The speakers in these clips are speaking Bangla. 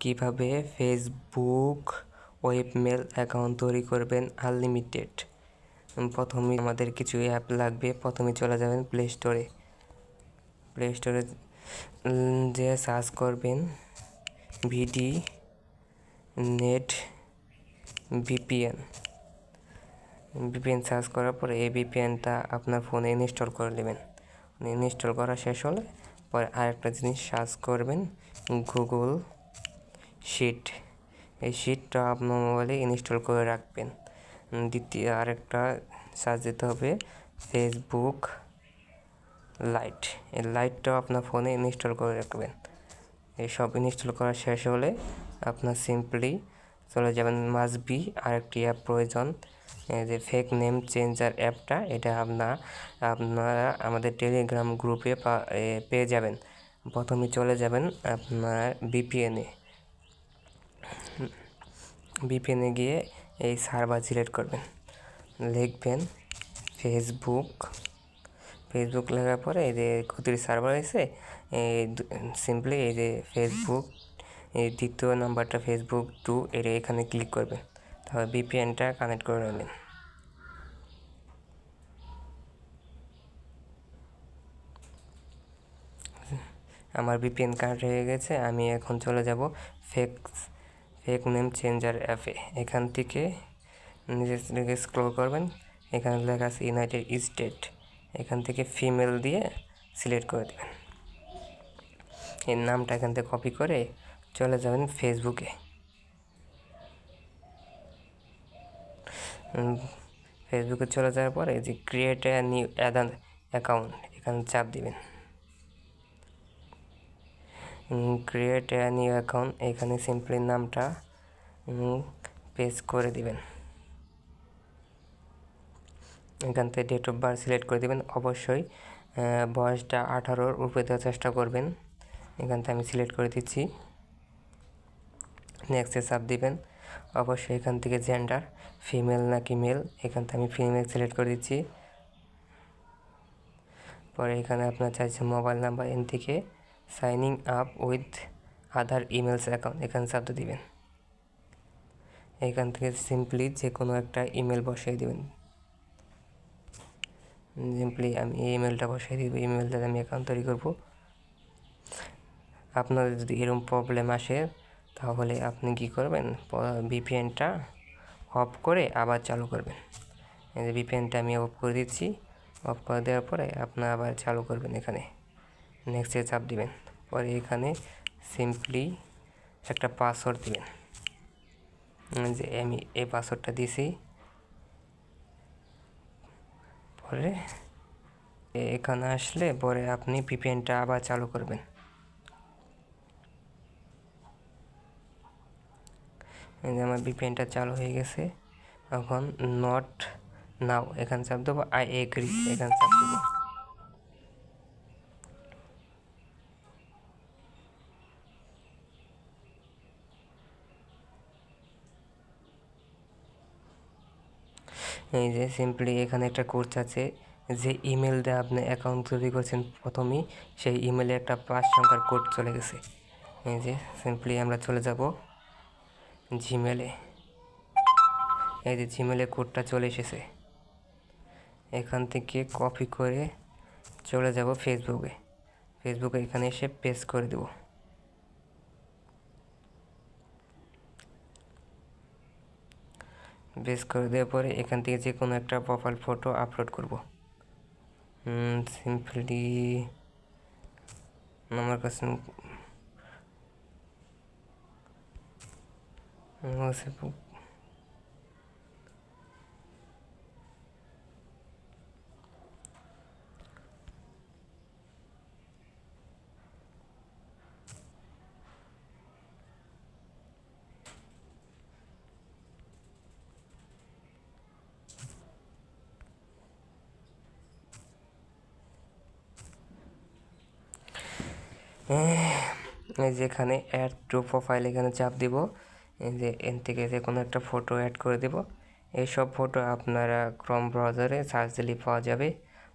কীভাবে ফেসবুক ওয়েবমেল অ্যাকাউন্ট তৈরি করবেন আনলিমিটেড প্রথমে আমাদের কিছু অ্যাপ লাগবে, প্রথমে চলে যাবেন প্লে স্টোরে প্লে স্টোরে যে সার্চ করবেন VD net VPN VPN search করার পরে এই ভিপিএনটা আপনার ফোনে ইনস্টল করে নেবেন। ইনস্টল করা শেষ হলে পরে আরেকটা জিনিস সার্চ করবেন গুগল শিট এই শিটটা আপনার মোবাইলে ইনস্টল করে রাখবেন। দ্বিতীয় আরেকটা সার্চ দিতে হবে ফেসবুক লাইট এই লাইটটাও আপনার ফোনে ইনস্টল করে রাখবেন। এই সব ইনস্টল করা শেষ হলে আপনার সিম্পলি চলে যাবেন মাস বি আরেকটি অ্যাপ প্রয়োজন। যে ফেক নেম চেঞ্জার অ্যাপটা এটা আপনার আপনারা আমাদের টেলিগ্রাম গ্রুপে পেয়ে যাবেন। প্রথমে চলে যাবেন আপনার বিপিএনে বিপিএনে গিয়ে এই সার্ভার সিলেক্ট করবেন। লিখবেন ফেসবুক ফেসবুক লেখার পরে এই যে ক্ষতির সার্ভার এসে এই সিম্পলি এই যে ফেসবুক এই দ্বিতীয় নাম্বারটা ফেসবুক টু এটা এখানে ক্লিক করবেন। তারপর বিপিএনটা কানেক্ট করে নেবেন। আমার বিপিএন কানেক্ট হয়ে গেছে, আমি এখন চলে যাব ফেক ফেক নেম চেঞ্জার অ্যাপে এখান থেকে নিজের দিকে স্ক্রল করবেন। এখানে লেখা আছে ইউনাইটেড স্টেট এখান থেকে ফিমেল দিয়ে সিলেক্ট করে দেবেন। এর নামটা এখান থেকে কপি করে চলে যাবেন ফেসবুকে ফেসবুকে চলে যাওয়ার পরে যে ক্রিয়েট নিউ অ্যাকাউন্ট এখানে চাপ দিবেন। ক্রিয়েট এ নিউ অ্যাকাউন্ট এখানে সিম্পলি নামটা পেজ করে দিবেন। এখান থেকে ডেট অফ বার্থ সিলেক্ট করে দেবেন। অবশ্যই বয়সটা আঠারোর উপরে দেওয়ার চেষ্টা করবেন। এখান থেকে আমি সিলেক্ট করে দিচ্ছি। নেক্সটে চাপ দিবেন। অবশ্যই এখান থেকে জেন্ডার ফিমেল নাকি মেল এখান থেকে আমি ফিমেল সিলেক্ট করে দিচ্ছি। পরে এখানে আপনার চাইছে মোবাইল নাম্বার এন থেকে signing up with Aadhaar emails account, এখানে চাপ দিবেন। এখান থেকে সিম্পলি যে কোনো একটা ইমেল বসিয়ে দেবেন। সিম্পলি আমি এই ইমেলটা বসিয়ে দিব ইমেলটা আমি অ্যাকাউন্ট তৈরি করব। আপনাদের যদি এরকম প্রবলেম আসে, তাহলে আপনি কি করবেন? ভিপিএনটা অফ করে আবার চালু করবেন। এই যে ভিপিএনটা আমি অফ করে দিচ্ছি, অফ করে দেওয়ার পরে আপনার আবার চালু করবেন এখানে। নেক্সটে চাপ দিবেন। পরে এখানে সিম্পলি একটা পাসওয়ার্ড দিবেন। যে আমি এই পাসওয়ার্ডটা দিছি। পরে এখানে আসলে পরে আপনি ভিপিএনটা আবার চালু করবেন। যে আমার ভিপিএনটা চালু হয়ে গেছে। এখন নট নাও এখানে চাপ দেবো। আই এগ্রি এখানে চাপ দেবো। এই যে সিম্পলি এখানে একটা কোর্স আছে, যে ইমেল দিয়ে আপনি অ্যাকাউন্ট তৈরি করছেন প্রথমেই, সেই ইমেলে একটা পাঁচ সংখ্যার কোড চলে গেছে। এই যে সিম্পলি আমরা চলে যাব জিমেলে এই যে জিমেলে কোডটা চলে এসেছে। এখান থেকে কপি করে চলে যাব ফেসবুকে ফেসবুকে এখানে এসে পেস্ট করে দেবো। বেস করে দেওয়ার পরে এখান থেকে যে কোনো একটা প্রোফাইল ফটো আপলোড করব। সিম্পলি আমার কাছে এই যে এখানে অ্যাড টু প্রোফাইল এখানে চাপ দিব। এই যে এন থেকে যে কোনো একটা ফটো অ্যাড করে দেব। এইসব ফটো আপনারা ক্রম ব্রাউজারে সার্চ দিলে পাওয়া যাবে।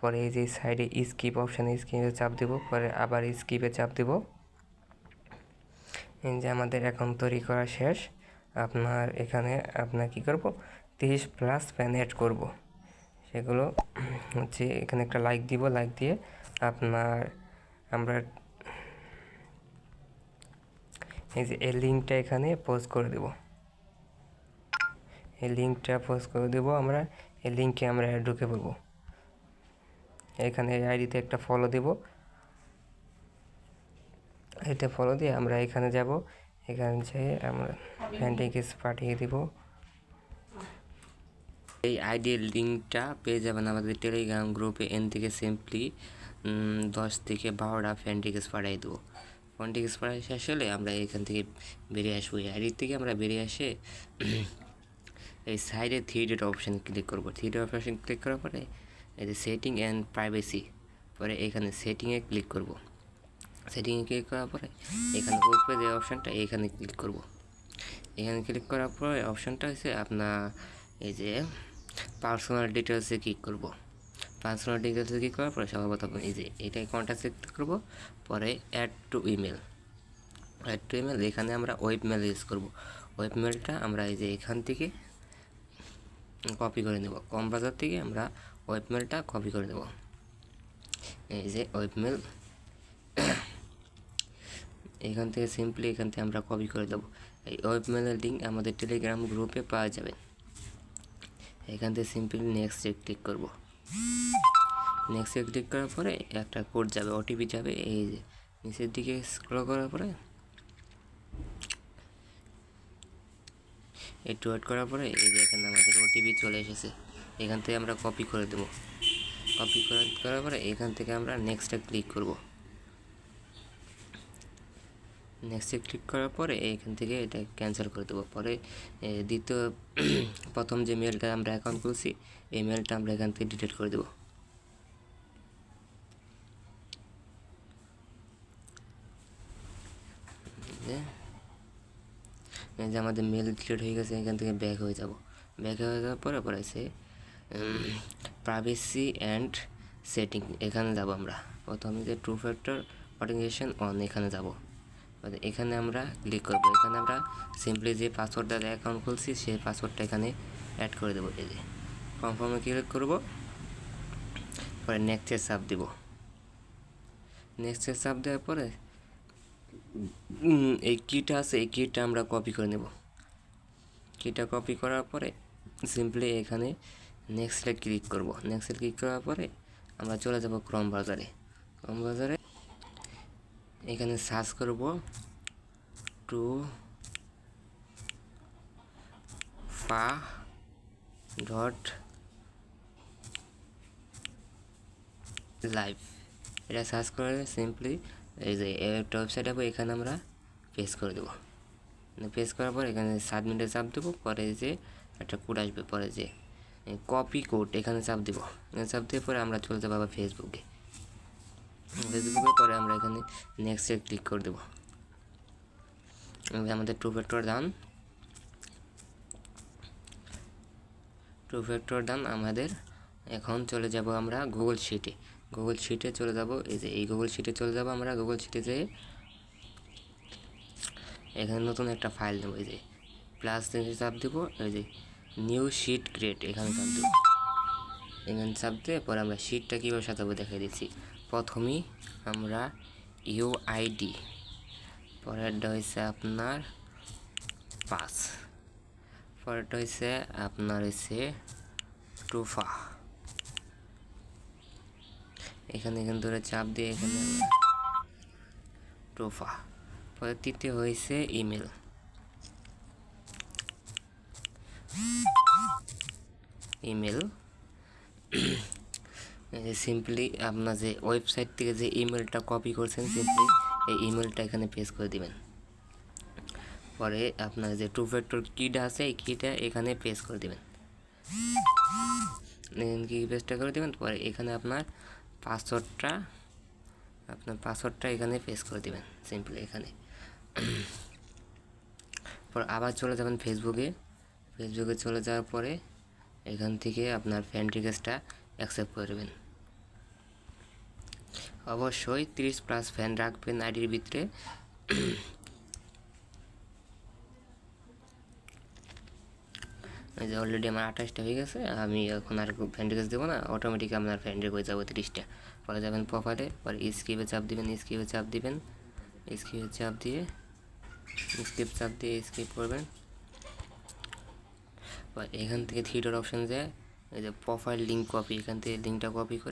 পরে এই যে সাইডে স্কিপ অপশানে স্কিপে চাপ দিব। পরে আবার স্কিপে চাপ দিব। এই যে আমাদের অ্যাকাউন্ট তৈরি করা শেষ। আপনার এখানে আপনার কি করব? তিরিশ প্লাস ফ্যান অ্যাড করব। সেগুলো হচ্ছে এখানে একটা লাইক দিব। লাইক দিয়ে আপনার আমরা এই যে, এই লিঙ্কটা এখানে পোস্ট করে দেব। এই লিঙ্কটা পোস্ট করে দেব আমরা, এই লিঙ্কে আমরা ঢুকে পড়ব। এখানে এই আইডিতে একটা ফলো দেব। এটা ফলো দিয়ে আমরা এখানে যাব। এখানে যেয়ে আমরা ফ্যান্টিকেস পাঠিয়ে দিব। এই আইডির লিঙ্কটা পেয়ে যাবেন আমাদের টেলিগ্রাম গ্রুপে এন থেকে সিম্পলি দশ থেকে বারোটা ফ্যান্টিকেস পাঠিয়ে দেবো। ফ্যান্টিকেস পাঠিয়ে শেষ হলে আমরা এখান থেকে বেরিয়ে আসব। এই থেকে আমরা বেরিয়ে আসে এই সাইডে থ্রি অপশান ক্লিক করব। থ্রি অপশান ক্লিক করার পরে এই যে সেটিং অ্যান্ড প্রাইভেসি পরে এখানে সেটিংয়ে ক্লিক করব। সেটিংয়ে ক্লিক করার পরে এখানে উপরে যে অপশানটা এখানে ক্লিক করব। এখানে ক্লিক করার পরে অপশানটা হচ্ছে আপনার এই যে পার্সোনাল ডিটেলসে ক্লিক করব। পার্সোনাল ডিটেলসে ক্লিক করার পরে সর্বপ্রথম এই যে এটাই কন্ট্যাক্টে ক্লিক করব, পরে add to email add to email এখানে আমরা ওয়েব মেল ইউজ করব। ওয়েব মেলটা আমরা এই যে এখান থেকে কপি করে নেব। কম বাজার থেকে আমরা ওয়েব মেলটা কপি করে দেব এই যে ওয়েব মেল এখান থেকে সিম্পলি এখান থেকে আমরা কপি করে দেবো। এই ওয়েব মেলের লিঙ্ক আমাদের টেলিগ্রাম গ্রুপে পাওয়া যাবে। এখান থেকে সিম্পলি নেক্সটে ক্লিক করব। নেক্সটে ক্লিক করার পরে একটা কোড যাবে ওটিপি যাবে, এই যে নিচের দিকে স্ক্রল করার পরে একটু ওয়েট করার পরে এই যে এখানে আমাদের ওটিপি চলে এসেছে। এখান থেকে আমরা কপি করে দেবো। কপি করে করার পরে এখান থেকে আমরা নেক্সটে ক্লিক করব। নেক্সটে ক্লিক করার পরে এইখান থেকে এটা ক্যান্সেল করে দেবো। পরে দ্বিতীয়, প্রথম যে মেলটা আমরা অ্যাকাউন্ট খুলছি, এই মেলটা আমরা এখান থেকে ডিলিট করে দেবো। যে- আমাদের মেল ডিলিট হয়ে গেছে, এখান থেকে ব্যাক হয়ে যাব। ব্যাক হয়ে যাওয়ার পরে পরে আছে প্রাইভেসি অ্যান্ড সেটিং এখানে যাব আমরা। প্রথমে যে টু ফ্যাক্টর অথেন্টিকেশন অন এখানে যাব। এখানে আমরা ক্লিক করব। এখানে আমরা সিম্পলি যে পাসওয়ার্ডটা অ্যাকাউন্ট খুলছি, সেই পাসওয়ার্ডটা এখানে অ্যাড করে দেবো। এই যে কনফার্মে ক্লিক করব। পরে নেক্সটে চাপ দিব। নেক্সটে চাপ দেওয়ার পরে এই কিটা আছে, এই কিটা আমরা কপি করে নেব। কিটা কপি করার পরে সিম্পলি এখানে নেক্সটে ক্লিক করব। নেক্সটে ক্লিক করার পরে আমরা চলে যাব ক্রম বাজারে ক্রম বাজারে এখানে সার্চ করব। টু ফা ডট লাইভ। এটা সার্চ করে সিম্পলি এই যে একটা ওয়েবসাইট হবে এখানে আমরা পেস্ট করে দেবো। পেস্ট করার পর এখানে সাত মিনিটে চাপ দেবো, পরে যে একটা কোড আসবে, পরে যে কপি কোড এখানে চাপ দেবো। এখানে চাপ দিয়ে পরে আমরা চলে যাব আবার ফেসবুকে ফেসবুকে পরে আমরা এখানে নেক্সটে ক্লিক করে দেবো। আমাদের two factor done two factor done আমাদের। এখন চলে যাব আমরা গুগল শিটে গুগল শিটে চলে যাব। এই যে এই গুগল শিটে চলে যাব আমরা। গুগল শিটে যেয়ে এখানে নতুন একটা ফাইল দেবো। এই যে প্লাস চাপ দেবো, এই যে নিউ শিট ক্রিয়েট এখানে চাপ দেবো। এখানে চাপ দিয়ে পরে আমরা শিটটা কীভাবে সাজাবো দেখে দিচ্ছি। প্রথমেই আমরা ইউআইডি পরেরটা হয়েছে আপনার পাস। পরেরটা হয়েছে আপনার হয়েছে টুফা এখানে এখান ধরে চাপ দিয়ে এখানে টোফা পরে তৃতীয় হয়েছে ইমেল ইমেল সিম্পলি আপনার যে ওয়েবসাইট থেকে যে ইমেলটা কপি করছেন সিম্পলি এই ইমেলটা এখানে পেস্ট করে দিবেন। পরে আপনার যে টু ফ্যাক্টর কিটা আছে, এই কিটা এখানে পেস্ট করে দিবেন। কি পেস্টটা করে দেবেন, পরে এখানে আপনার পাসওয়ার্ডটা আপনার পাসওয়ার্ডটা এখানে পেস্ট করে দেবেন সিম্পলি এখানে। পর আবার চলে যাবেন ফেসবুকে ফেসবুকে চলে যাওয়ার পরে এখান থেকে আপনার ফ্যান রিকোয়েস্টটা অ্যাকসেপ্ট করবেন অবশ্যই তিরিশ প্লাস ফ্যান রাখবেন আইডির ভিতরে। যে অলরেডি আমার আঠাশটা হয়ে গেছে, আমি এখন আর ফ্যানের কাছে দেবো না অটোমেটিক আপনার ফ্যানের হয়ে যাব তিরিশটা। পরে যাবেন প্রোফাইলে পরে স্ক্রিপে চাপ দিবেন স্ক্রিপে চাপ দিবেন স্ক্রিপে চাপ দিয়ে স্কিপ চাপ দিয়ে স্কিপ করবেন। এখান থেকে থিয়েটার অপশন যায়, এই যে প্রোফাইল লিঙ্ক কপি এখান থেকে লিঙ্কটা কপি করে